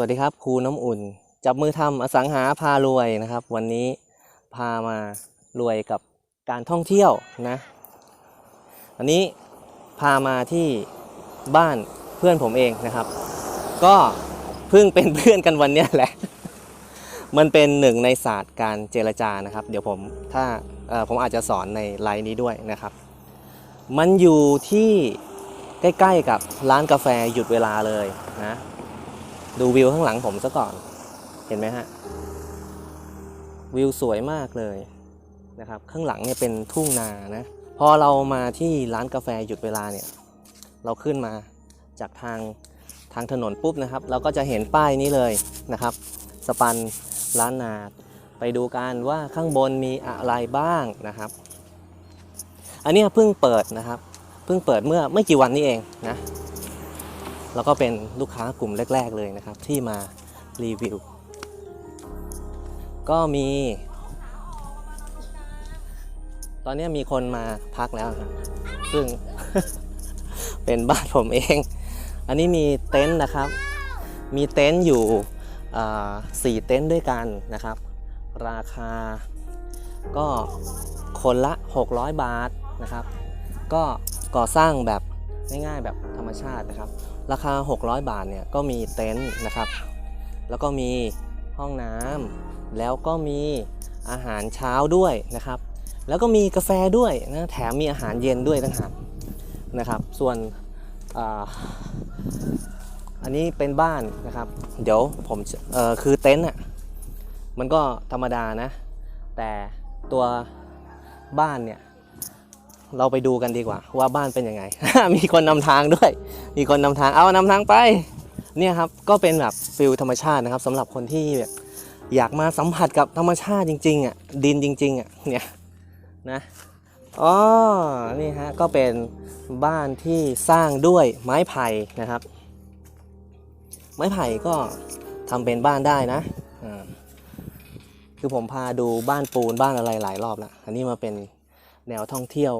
วัสดีครับครูน้ำอุ่น จับมือทำอสังหาพารวยนะครับ วันนี้พามารวยกับการท่องเที่ยวนะอันนี้พามาที่บ้านเพื่อนผมเองนะครับ ก็เพิ่งเป็นเพื่อนกันวันนี้แหละ มันเป็นหนึ่งในศาสตร์การเจรจานะครับ เดี๋ยวผมถ้าผมอาจจะสอนในไลน์นี้ด้วยนะครับ มันอยู่ที่ใกล้ๆกับร้านกาแฟหยุดเวลาเลยนะ ดูวิวข้างหลังผมซะก่อน เห็นไหมฮะ วิวสวยมากเลยนะครับ ข้างหลังเนี่ยเป็นทุ่งนานะ พอเรามาที่ร้านกาแฟหยุดเวลาเนี่ย เราขึ้นมาจากทางทางถนนปุ๊บนะครับ เราก็จะเห็นป้ายนี้เลยนะครับ สปันร้านนาไปดูกันว่าข้างบนมีอะไรบ้างนะครับ อันนี้เพิ่งเปิดนะครับ เพิ่งเปิดเมื่อไม่กี่วันนี้เองนะ แล้วก็เป็นลูกค้ากลุ่มแรก ๆ เลยนะครับ ที่มารีวิว ก็มี ตอนนี้มีคนมาพักแล้วครับซึ่ง เป็นบ้านผมเอง อันนี้มีเต็นท์นะครับ มีเต็นท์อยู่สี่เต็นท์ด้วยกันนะครับ ราคาก็คนละ 600 บาทนะครับ ก็ก่อสร้างแบบง่ายๆแบบธรรมชาตินะครับ ราคา 600 บาทเนี่ยก็มีเต็นท์นะครับ แล้วก็มีห้องน้ำแล้วก็มีอาหารเช้าด้วยนะครับ แล้วก็มีกาแฟด้วยนะแถมมีอาหารเย็นด้วยต่างหากนะครับ ส่วนอ,อันนี้เป็นบ้านนะครับ เดี๋ยวผมคือเต็นท์อะมันก็ธรรมดานะ แต่ตัวบ้านเนี่ย เราไปดูกันดีกว่า ว่าบ้านเป็นยังไง มีคนนำทางด้วย มีคนนำทางเอานำทางไป เนี่ยครับก็เป็นแบบฟิลธรรมชาตินะครับสำหรับคนที่แบบอยากมาสัมผัสกับธรรมชาติจริงๆอะดินจริง ๆอะเนี่ยนะอ๋อนี่ฮะก็เป็นบ้านที่สร้างด้วยไม้ไผ่นะครับ ไม้ไผ่ก็ทำเป็นบ้านได้นะอ่าคือผมพาดูบ้านปูนบ้านอะไรหลายรอบแล้วอันนี้มาเป็น แนวท่องเที่ยว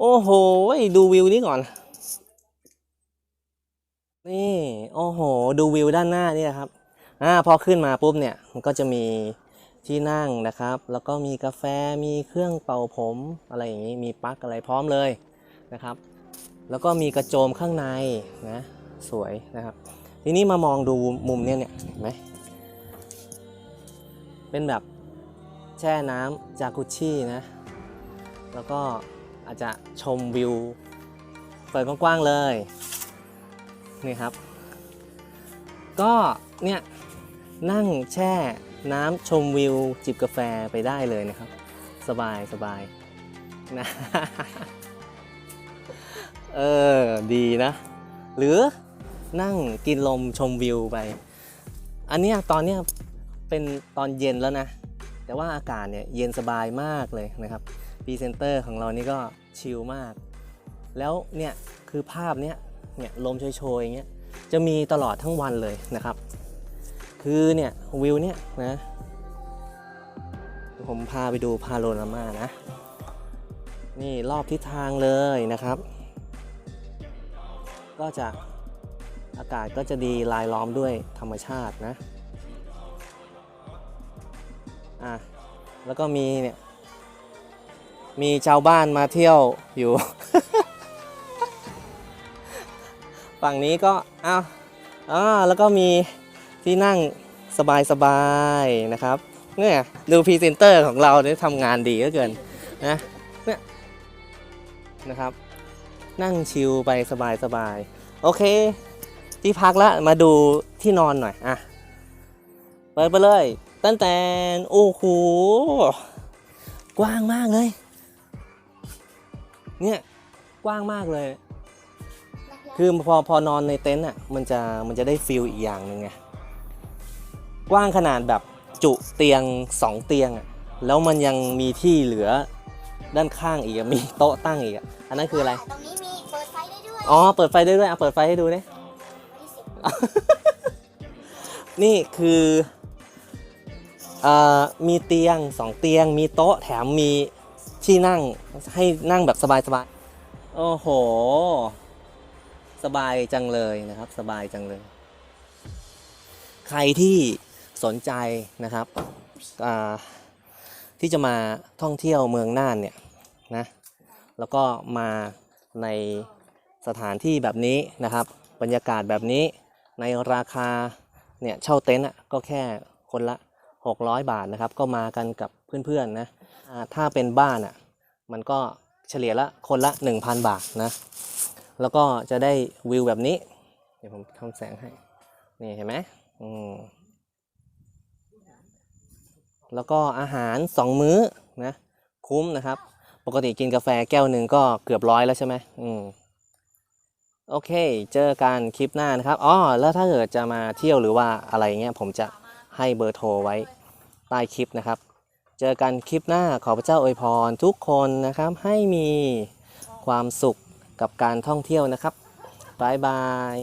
โอ้โห ดูวิวนี้ก่อน นี่ โอ้โห ดูวิวด้านหน้านี่นะครับ อ่า พอขึ้นมาปุ๊บเนี่ย มันก็จะมีที่นั่งนะครับ แล้วก็มีกาแฟ มีเครื่องเป่าผม อะไรอย่างนี้ มีปลั๊กอะไรพร้อมเลยนะครับ แล้วก็มีกระโจมข้างในนะ สวยนะครับ ทีนี้มามองดูมุมเนี่ยเนี่ย เห็นไหม เป็นแบบแช่น้ำจากุชชี่นะ แล้วก็อาจจะชมวิวเปิดกว้างๆเลยนี่ครับ ก็เนี่ยนั่งแช่น้ำชมวิวจิบกาแฟไปได้เลยนะครับ สบายสบายนะเออดีนะ หรือนั่งกินลมชมวิวไป อันนี้ตอนเนี้ยเป็นตอนเย็นแล้วนะ แต่ว่าอากาศเนี่ยเย็นสบายมากเลยนะครับ พรีเซนเตอร์ของเรานี่ก็ชิลมาก แล้วเนี่ยคือภาพเนี้ยเนี่ยลมโชยๆอย่างเงี้ยจะมีตลอดทั้งวันเลยนะครับ คือเนี่ยวิวเนี่ยนะ ผมพาไปดูพาโรนามานะ นี่รอบทิศทางเลยนะครับ ก็จะอากาศก็จะดีลายล้อมด้วยธรรมชาตินะ อะ แล้วก็มีเนี่ย มีชาวบ้านมาเที่ยวอยู่ ฝั่งนี้ก็อ้าวอ่าแล้วก็มีที่นั่งสบายๆนะครับเนี่ยดูพรีเซนเตอร์ของเราได้ทำงานดีเหลือเกินนะเนี่ยนะครับ นั่งชิลไปสบายๆโอเค ที่พักแล้วมาดูที่นอนหน่อยอะเปิดไปเลย ตั้งแต่โอ้โหกว้างมากเลย เนี่ยกว้างมากเลย คือพอพอนอนในเต็นท์อะมันจะมันจะได้ฟิลอีกอย่างหนึ่งไงกว้างขนาดแบบจุเตียงสองเตียงอะแล้วมันยังมีที่เหลือด้านข้างอีกอะมีโต๊ะตั้งอีกอะอันนั้นคืออะไรตรงนี้มีเปิดไฟได้ด้วยอ๋อเปิดไฟได้ด้วยอะเปิดไฟให้ดูดิยี่สิบนี่คือเอ่อมีเตียงสองเตียงมีโต๊ะแถมมี ที่นั่งให้นั่งแบบสบายๆ โอ้โห สบายจังเลยนะครับ สบายจังเลย ใครที่สนใจนะครับที่จะมาท่องเที่ยวเมืองน่านเนี่ยนะแล้วก็มาในสถานที่แบบนี้นะครับ บรรยากาศแบบนี้ในราคาเนี่ยเช่าเต็นท์ก็แค่คนละ 600 บาทนะครับ ก็มากันกับเพื่อนๆนะ ถ้าเป็นบ้านอะมันก็เฉลี่ยละคนละ 1,000 บาทนะ แล้วก็จะได้วิวแบบนี้ เดี๋ยวผมทำแสงให้ นี่เห็นไหมอืมแล้วก็อาหาร 2 มื้อนะคุ้มนะครับ ปกติกินกาแฟแก้วหนึ่งก็เกือบร้อยแล้วใช่ไหมอืมโอเค เจอกันคลิปหน้านะครับอ๋อแล้วถ้าเกิดจะมาเที่ยวหรือว่าอะไรเงี้ยผมจะให้เบอร์โทรไว้ใต้คลิปนะครับ เจอกันคลิปหน้าขอพระเจ้าอวยพรทุกคนนะครับ ให้มีความสุขกับการท่องเที่ยวนะครับบ๊ายบาย